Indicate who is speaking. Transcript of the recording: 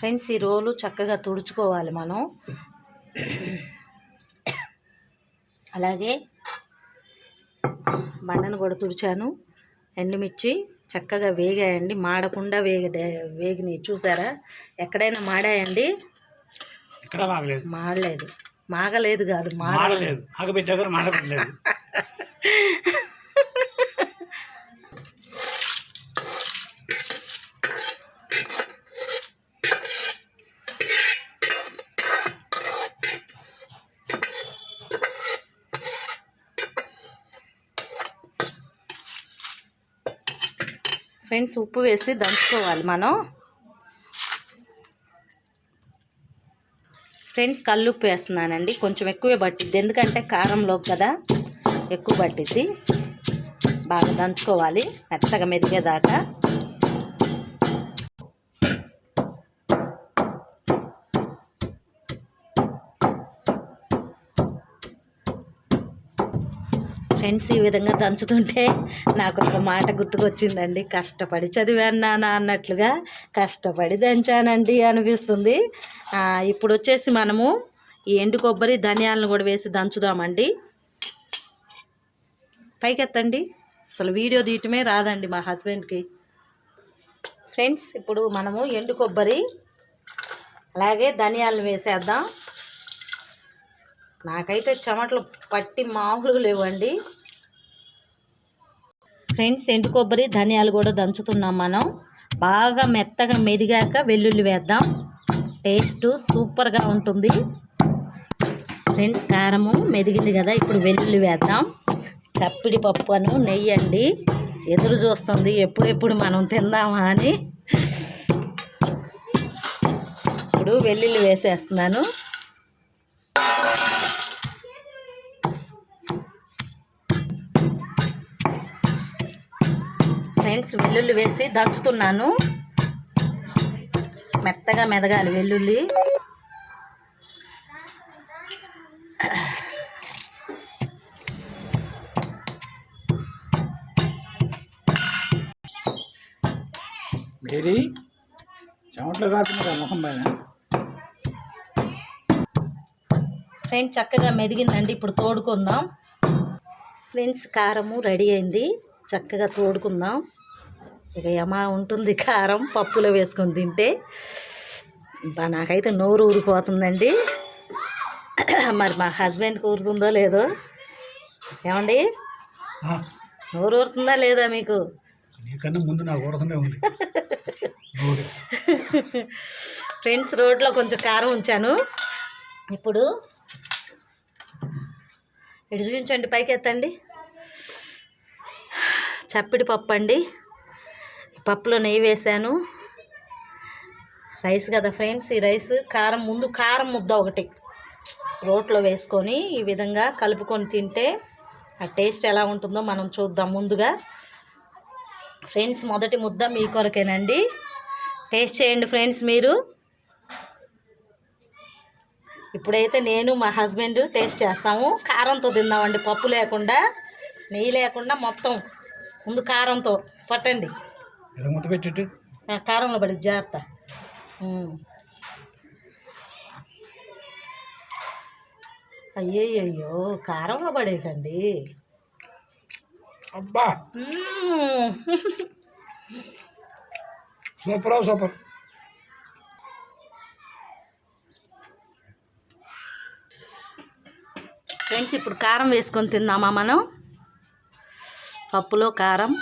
Speaker 1: Friends ఈ రోలు చక్కగా తుడుచుకోవాలి మనం. అలాగే బండను కూడా తుడిచాను. ఎండుమిర్చి చక్కగా వేగాయండి. మాడకుండా వేగ వేగినాయి. చూసారా? ఎక్కడైనా మాడాయండి? మాడలేదు. మాగలేదు కాదు మాడ
Speaker 2: మాడలేదు.
Speaker 1: ఫ్రెండ్స్ ఉప్పు వేసి దంచుకోవాలి మనం. ఫ్రెండ్స్ కల్లుప్పు వేస్తున్నానండి. కొంచెం ఎక్కువే పట్టిద్ది. ఎందుకంటే కారంలో కదా ఎక్కువ పట్టిద్ది. బాగా దంచుకోవాలి. మెత్తగా మెరిగేదాకా ఫ్రెండ్స్ ఈ విధంగా దంచుతుంటే నాకు ఒక మాట గుర్తుకొచ్చిందండి. కష్టపడి చదివాను నాన్న అన్నట్లుగా కష్టపడి దంచానండి అనిపిస్తుంది. ఇప్పుడు వచ్చేసి మనము ఈ ఎండు కొబ్బరి ధనియాలను కూడా వేసి దంచుదామండి. పైకెత్తండి. అసలు వీడియో తీయటమే రాదండి మా హస్బెండ్కి. ఫ్రెండ్స్ ఇప్పుడు మనము ఎండు కొబ్బరి అలాగే ధనియాలను వేసేద్దాం. నాకైతే చెమటలు పట్టి మామూలుగా లేవండి. ఫ్రెండ్స్ ఎండు కొబ్బరి ధనియాలు కూడా దంచుతున్నాం మనం. బాగా మెత్తగా మెదిగాక వెల్లుల్లి వేద్దాం. టేస్ట్ సూపర్గా ఉంటుంది. ఫ్రెండ్స్ కారము మెదిగింది కదా ఇప్పుడు వెల్లుల్లి వేద్దాం. చప్పిడి పప్పు అను నెయ్యి అండి ఎదురు చూస్తుంది ఎప్పుడెప్పుడు మనం తిందామా అని. ఇప్పుడు వెల్లుల్లి వేసేస్తున్నాను. ఫ్రెండ్స్ వెల్లుల్లి వేసి దంచుతున్నాను. మెత్తగా మెదగాలి వెల్లుల్లి.
Speaker 2: మేరీ చెమట్లు కాకుండా ముఖం పైన?
Speaker 1: ఫ్రెండ్స్ చక్కగా మెదిగిందండి. ఇప్పుడు తోడుకుందాం. ఫ్రెండ్స్ కారము రెడీ అయింది. చక్కగా తోడుకుందాం. ఇక యమా ఉంటుంది కారం పప్పులో వేసుకొని తింటే బా నాకైతే నోరు ఊరిపోతుందండి. మరి మా హస్బెండ్కి ఊరుతుందో లేదో? ఏమండి? నోరు ఊరుతుందా లేదా మీకు?
Speaker 2: ముందు నాకు ఉంది.
Speaker 1: ఫ్రెండ్స్ రోడ్లో కొంచెం కారం ఉంచాను. ఇప్పుడు ఇటు చూపించండి పైకి ఎత్తండి చప్పిడి పప్పు అండి పప్పులో నెయ్యి వేసాను రైస్ కదా ఫ్రెండ్స్ ఈ రైస్ కారం ముందు కారం ముద్ద ఒకటి రోట్లో వేసుకొని ఈ విధంగా కలుపుకొని తింటే ఆ టేస్ట్ ఎలా ఉంటుందో మనం చూద్దాం ముందుగా. ఫ్రెండ్స్ మొదటి ముద్ద మీ కొరకేనండి. టేస్ట్ చేయండి ఫ్రెండ్స్ మీరు. ఇప్పుడైతే నేను మా హస్బెండ్ టేస్ట్ చేస్తాము. కారంతో తిందామండి పప్పు లేకుండా నెయ్యి లేకుండా మొత్తం ముందు కారంతో పట్టండి
Speaker 2: ఏదో ముద్ద పెట్టిట్టు.
Speaker 1: కారంలో పడి జాగ్రత్త. అయ్యయ్యో కారంలో పడేయకండి.
Speaker 2: అబ్బా. Super super.
Speaker 1: ఫ్రెండ్స్ ఇప్పుడు కారం వేసుకొని తిందామా మనం? పప్పులో కారం.